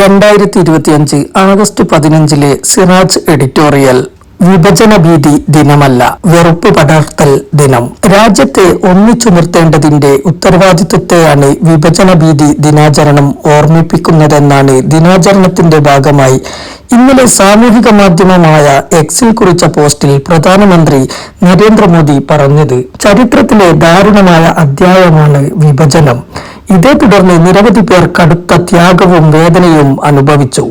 രണ്ടായിരത്തി ഇരുപത്തിയഞ്ച് ആഗസ്റ്റ് പതിനഞ്ചിലെ സിറാജ് എഡിറ്റോറിയൽ വിഭജന ഭീതി ദിനമല്ല വെറുപ്പ് പടർത്തൽ ദിനം. രാജ്യത്തെ ഒന്നിച്ചു നിർത്തേണ്ടതിന്റെ ഉത്തരവാദിത്വത്തെയാണ് വിഭജന ഭീതി ദിനാചരണം ഓർമ്മിപ്പിക്കുന്നതെന്നാണ് ദിനാചരണത്തിന്റെ ഭാഗമായി. ഇന്നലെ സാമൂഹിക മാധ്യമമായ എക്സിൽ കുറിച്ച പോസ്റ്റിൽ പ്രധാനമന്ത്രി നരേന്ദ്രമോദി പറഞ്ഞത് ചരിത്രത്തിലെ ദാരുണമായ അധ്യായമാണ് വിഭജനം. ഇതേ തുടർന്ന് നിരവധി പേർ കടുത്ത ത്യാഗവും വേദനയും അനുഭവിച്ചു.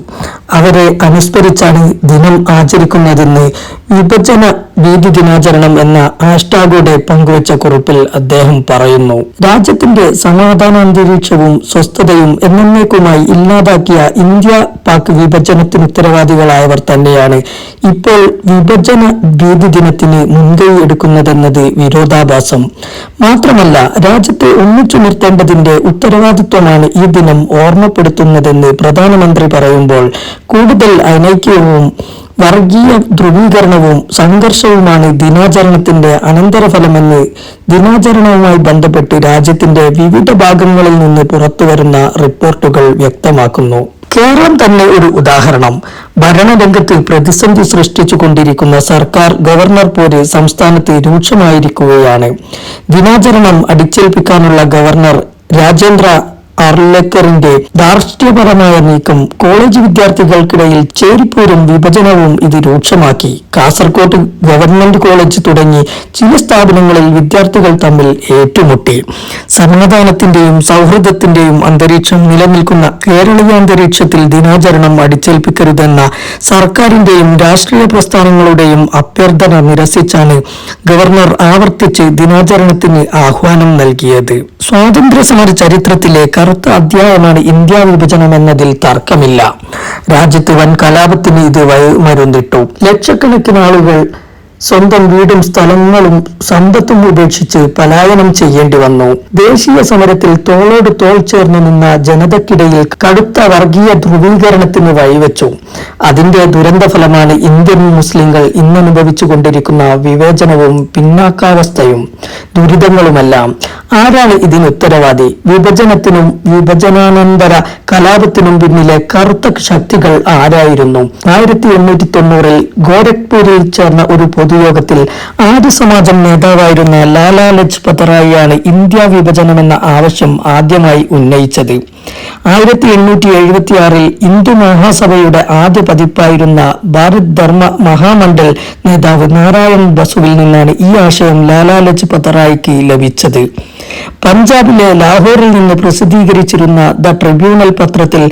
അവരെ അനുസ്മരിച്ചാണ് ദിനം ആചരിക്കുന്നതെന്ന് വിഭജന ഭീതി ദിനാചരണം എന്ന ഹാഷ്ടാഗോടെ പങ്കുവച്ച കുറിപ്പിൽ അദ്ദേഹം പറയുന്നു. രാജ്യത്തിന്റെ സമാധാന അന്തരീക്ഷവും സ്വസ്ഥതയും എന്നേക്കുമായി ഇല്ലാതാക്കിയ ഇന്ത്യ പാക് വിഭജനത്തിന് ഉത്തരവാദികളായവർ തന്നെയാണ് ഇപ്പോൾ വിഭജന ഭീതി ദിനത്തിന് മുൻകൈ എടുക്കുന്നതെന്നത് വിരോധാഭാസം. മാത്രമല്ല രാജ്യത്തെ ഒന്നിച്ചു നിർത്തേണ്ടതിന്റെ ഉത്തരവാദിത്വമാണ് ഈ ദിനം ഓർമ്മപ്പെടുത്തുന്നതെന്ന് പ്രധാനമന്ത്രി പറയുമ്പോൾ കൂടുതൽ അനൈക്യവും വർഗീയ ധ്രുവീകരണവും സംഘർഷവുമാണ് ദിനാചരണത്തിന്റെ അനന്തരഫലമെന്ന് ദിനാചരണവുമായി ബന്ധപ്പെട്ട് രാജ്യത്തിന്റെ വിവിധ ഭാഗങ്ങളിൽ നിന്ന് പുറത്തുവരുന്ന റിപ്പോർട്ടുകൾ വ്യക്തമാക്കുന്നു. കേരളം തന്നെ ഒരു ഉദാഹരണം. ഭരണരംഗത്ത് പ്രതിസന്ധി സൃഷ്ടിച്ചുകൊണ്ടിരിക്കുന്ന സർക്കാർ ഗവർണർ പോര് സംസ്ഥാനത്ത് രൂക്ഷമായിരിക്കുകയാണ്. ദിനാചരണം അടിച്ചേൽപ്പിക്കാനുള്ള ഗവർണർ രാജേന്ദ്ര അർലക്കറിന്റെ ധാർഷ്ട്യപരമായ നീക്കം കോളേജ് വിദ്യാർത്ഥികൾക്കിടയിൽ ചേരിപ്പോരും വിഭജനവും ഇത് രൂക്ഷമാക്കി. കാസർകോട്ട് ഗവൺമെന്റ് കോളേജ് തുടങ്ങി ചില സ്ഥാപനങ്ങളിൽ വിദ്യാർത്ഥികൾ തമ്മിൽ ഏറ്റുമുട്ടി. സമാധാനത്തിന്റെയും സൗഹൃദത്തിന്റെയും അന്തരീക്ഷം നിലനിൽക്കുന്ന കേരളീയ അന്തരീക്ഷത്തിൽ ദിനാചരണം അടിച്ചേൽപ്പിക്കരുതെന്ന സർക്കാരിന്റെയും രാഷ്ട്രീയ പ്രസ്ഥാനങ്ങളുടെയും അഭ്യർത്ഥന നിരസിച്ചാണ് ഗവർണർ ആവർത്തിച്ച് ദിനാചരണത്തിന് ആഹ്വാനം നൽകിയത്. സ്വാതന്ത്ര്യ സമര ചരിത്രത്തിലെ കറുത്ത അധ്യായമാണ് ഇന്ത്യ വിഭജനം എന്നതിൽ തർക്കമില്ല. രാജ്യത്ത് വൻ കലാപത്തിന് ഇത് വഴിമരുന്നിട്ടു ലക്ഷക്കണക്കിന് ആളുകൾ സ്വന്തം വീടും സ്ഥലങ്ങളും സമ്പത്തും ഉപേക്ഷിച്ച് പലായനം ചെയ്യേണ്ടി വന്നു. ദേശീയ സമരത്തിൽ തോളോട് തോൾ ചേർന്ന് നിന്ന ജനതക്കിടയിൽ കടുത്ത വർഗീയ ധ്രുവീകരണത്തിന് വഴിവെച്ചു. അതിന്റെ ദുരന്തഫലമാണ് ഇന്ത്യൻ മുസ്ലിങ്ങൾ ഇന്നനുഭവിച്ചു കൊണ്ടിരിക്കുന്ന വിവേചനവും പിന്നാക്കാവസ്ഥയും ദുരിതങ്ങളുമെല്ലാം. ആരാണ് ഇതിന് ഉത്തരവാദി? വിഭജനത്തിനും വിഭജനാനന്തര കലാപത്തിനും പിന്നിലെ കറുത്ത ശക്തികൾ ആരായിരുന്നു? ആയിരത്തി എണ്ണൂറ്റി തൊണ്ണൂറിൽ ഗോരഖ്പൂരിൽ ചേർന്ന ഒരു പൊതുയോഗത്തിൽ ആര്യ സമാജം നേതാവായിരുന്ന ലാലാ ലജ്പത് റായിയാണ് ഇന്ത്യ വിഭജനമെന്ന ആവശ്യം ആദ്യമായി ഉന്നയിച്ചത്. ആയിരത്തി എണ്ണൂറ്റി എഴുപത്തിയാറിൽ ഇന്ത്യ മഹാസഭയുടെ ആദ്യ പതിപ്പായിരുന്ന ഭാരത് ധർമ്മ മഹാമണ്ഡൽ നേതാവ് നാരായൺ ബസുവിൽ നിന്നാണ് ഈ ആശയം ലാലാ ലജ്പത് റായിക്ക് ലഭിച്ചത്. പഞ്ചാബിലെ ലാഹോറിൽ നിന്ന് പ്രസിദ്ധീകരിച്ചിരുന്ന ദ ട്രിബ്യൂണൽ പത്രത്തിൽ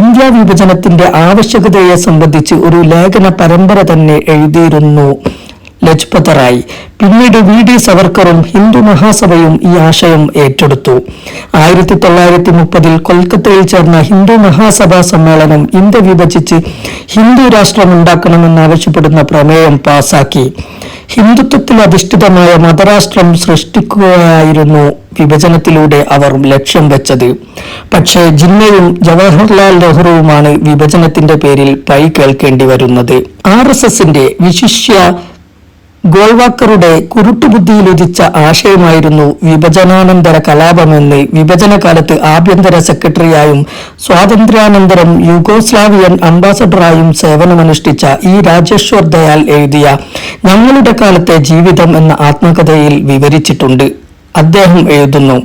ഇന്ത്യ വിഭജനത്തിന്റെ ആവശ്യകതയെ സംബന്ധിച്ച് ഒരു ലേഖന പരമ്പര തന്നെ എഴുതിയിരുന്നു. ലജ്പത് റായ് പിന്നീട് വി ഡി സവർക്കറും ഹിന്ദു മഹാസഭയും ഈ ആശയം ഏറ്റെടുത്തു. ആയിരത്തി തൊള്ളായിരത്തി മുപ്പതിൽ കൊൽക്കത്തയിൽ ചേർന്ന ഹിന്ദു മഹാസഭാ സമ്മേളനം ഇന്ത്യ വിഭജിച്ച് ഹിന്ദു രാഷ്ട്രമുണ്ടാക്കണമെന്നാവശ്യപ്പെടുന്ന പ്രമേയം പാസാക്കി. ഹിന്ദുത്വത്തിൽ അധിഷ്ഠിതമായ മതരാഷ്ട്രം സൃഷ്ടിക്കുകയായിരുന്നു വിഭജനത്തിലൂടെ അവർ ലക്ഷ്യം വെച്ചത്. പക്ഷേ ജിന്നയും ജവഹർലാൽ നെഹ്റുവുമാണ് വിഭജനത്തിന്റെ പേരിൽ പൈ കേൾക്കേണ്ടി വരുന്നത്. ആർ എസ് എസിന്റെ വിശിഷ്യ ഗോൾവാക്കറുടെ കുരുട്ടുബുദ്ധിയിലുദിച്ച ആശയമായിരുന്നു വിഭജനാനന്തര കലാപമെന്ന് വിഭജന കാലത്ത് ആഭ്യന്തര സെക്രട്ടറിയായും സ്വാതന്ത്ര്യാനന്തരം യുഗോസ്ലാവിയൻ അംബാസഡറായും സേവനമനുഷ്ഠിച്ച ഈ രാജേശ്വർ ദയാൽ എഴുതിയ ഞങ്ങളുടെ കാലത്തെ ജീവിതം എന്ന ആത്മകഥയിൽ വിവരിച്ചിട്ടുണ്ട്. അദ്ദേഹം എഴുതുന്നു.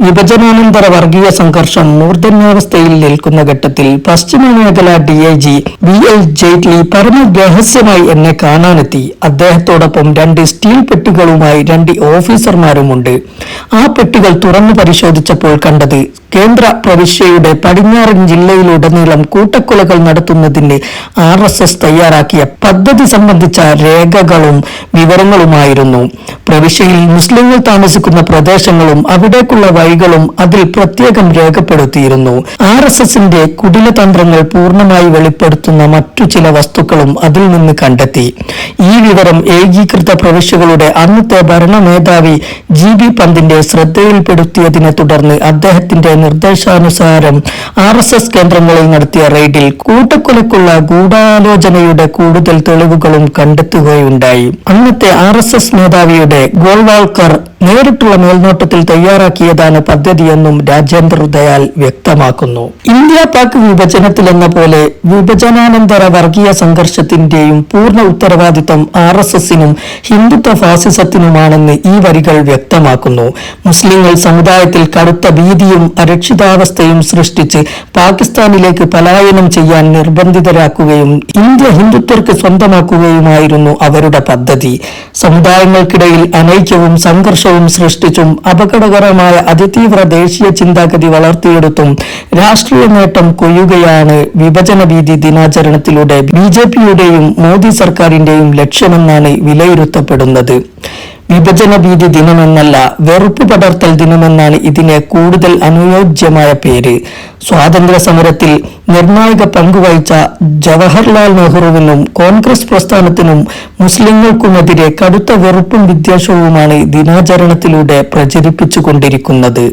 വിഭജനാനന്തര വർഗീയ സംഘർഷം മൂർധന്യാവസ്ഥയിൽ നിൽക്കുന്ന ഘട്ടത്തിൽ പശ്ചിമ മേഖല D I G B L Jaitley പരമരഹസ്യമായി എന്നെ കാണാനെത്തി. അദ്ദേഹത്തോടൊപ്പം രണ്ട് സ്റ്റീൽ പെട്ടികളുമായി രണ്ട് ഓഫീസർമാരുമുണ്ട്. ആ പെട്ടികൾ തുറന്നു പരിശോധിച്ചപ്പോൾ കണ്ടത് കേന്ദ്ര പ്രവിശ്യയുടെ പടിഞ്ഞാറൻ ജില്ലയിലുടനീളം കൂട്ടക്കൊലകൾ നടത്തുന്നതിന് ആർ എസ് എസ് തയ്യാറാക്കിയ പദ്ധതി സംബന്ധിച്ച രേഖകളും വിവരങ്ങളുമായിരുന്നു. പ്രവിശ്യയിൽ മുസ്ലിങ്ങൾ താമസിക്കുന്ന പ്രദേശങ്ങളും അവിടേക്കുള്ള വഴികളും അതിൽ പ്രത്യേകം രേഖപ്പെടുത്തിയിരുന്നു. ആർ എസ് എസിന്റെ കുടിലതന്ത്രങ്ങൾ പൂർണമായി വെളിപ്പെടുത്തുന്ന മറ്റു ചില വസ്തുക്കളും അതിൽ നിന്ന് കണ്ടെത്തി. ഈ വിവരം ഏകീകൃത പ്രവിശ്യകളുടെ അന്നത്തെ ഭരണ മേധാവി ജി ബി പന്തിന്റെ നേതാവിന്റെ ശ്രദ്ധയിൽപ്പെടുത്തിയതിനെ തുടർന്ന് അദ്ദേഹത്തിന്റെ നിർദ്ദേശാനുസാരം ആർ എസ് എസ് കേന്ദ്രങ്ങളിൽ നടത്തിയ റെയ്ഡിൽ കൂട്ടക്കൊലക്കുള്ള ഗൂഢാലോചനയുടെ കൂടുതൽ തെളിവുകളും കണ്ടെത്തുകയുണ്ടായി. അന്നത്തെ ആർ എസ് എസ് മേധാവിയുടെ ഗോൾവാൾക്കർ നേരിട്ടുള്ള മേൽനോട്ടത്തിൽ തയ്യാറാക്കിയതാണ് പദ്ധതിയെന്നും രാജേന്ദ്ര ദയാൽ വ്യക്തമാക്കുന്നു. ഇന്ത്യ പാക് വിഭജനത്തിലെന്ന പോലെ വിഭജനാനന്തര വർഗീയ സംഘർഷത്തിന്റെയും പൂർണ ഉത്തരവാദിത്തം ആർ എസ് എസിനും ഹിന്ദുത്വ ഫാസിസത്തിനുമാണെന്ന് ഈ വരികൾ വ്യക്തമാക്കുന്നു. മുസ്ലിങ്ങൾ സമുദായത്തിൽ കടുത്ത ഭീതിയും അരക്ഷിതാവസ്ഥയും സൃഷ്ടിച്ച് പാകിസ്ഥാനിലേക്ക് പലായനം ചെയ്യാൻ നിർബന്ധിതരാക്കുകയും ഇന്ത്യ ഹിന്ദുത്വർക്ക് സ്വന്തമാക്കുകയുമായിരുന്നു അവരുടെ പദ്ധതി. സമുദായങ്ങൾക്കിടയിൽ അനൈക്യവും സംഘർഷവും സൃഷ്ടിച്ചും അപകടകരമായ അതിതീവ്ര ദേശീയ ചിന്താഗതി വളർത്തിയെടുത്തും രാഷ്ട്രീയ നേട്ടം കൊയ്യുകയാണ് വിഭജന ഭീതി ദിനാചരണത്തിലൂടെ ബി ജെ പിയുടെയും മോദി സർക്കാരിന്റെയും ലക്ഷ്യമെന്നാണ് വിലയിരുത്തപ്പെടുന്നത്. വിഭജന ഭീതി ദിനമെന്നല്ല വെറുപ്പ് പടർത്തൽ ദിനമെന്നാണ് ഇതിന് കൂടുതൽ അനുയോജ്യമായ പേര്. സ്വാതന്ത്ര്യ സമരത്തിൽ നിർണായക പങ്കുവഹിച്ച ജവഹർലാൽ നെഹ്റുവിനും കോൺഗ്രസ് പ്രസ്ഥാനത്തിനും മുസ്ലിങ്ങൾക്കുമെതിരെ കടുത്ത വെറുപ്പും വിദ്വേഷവുമാണ് ദിനാചരണത്തിലൂടെ പ്രചരിപ്പിച്ചുകൊണ്ടിരിക്കുന്നത്.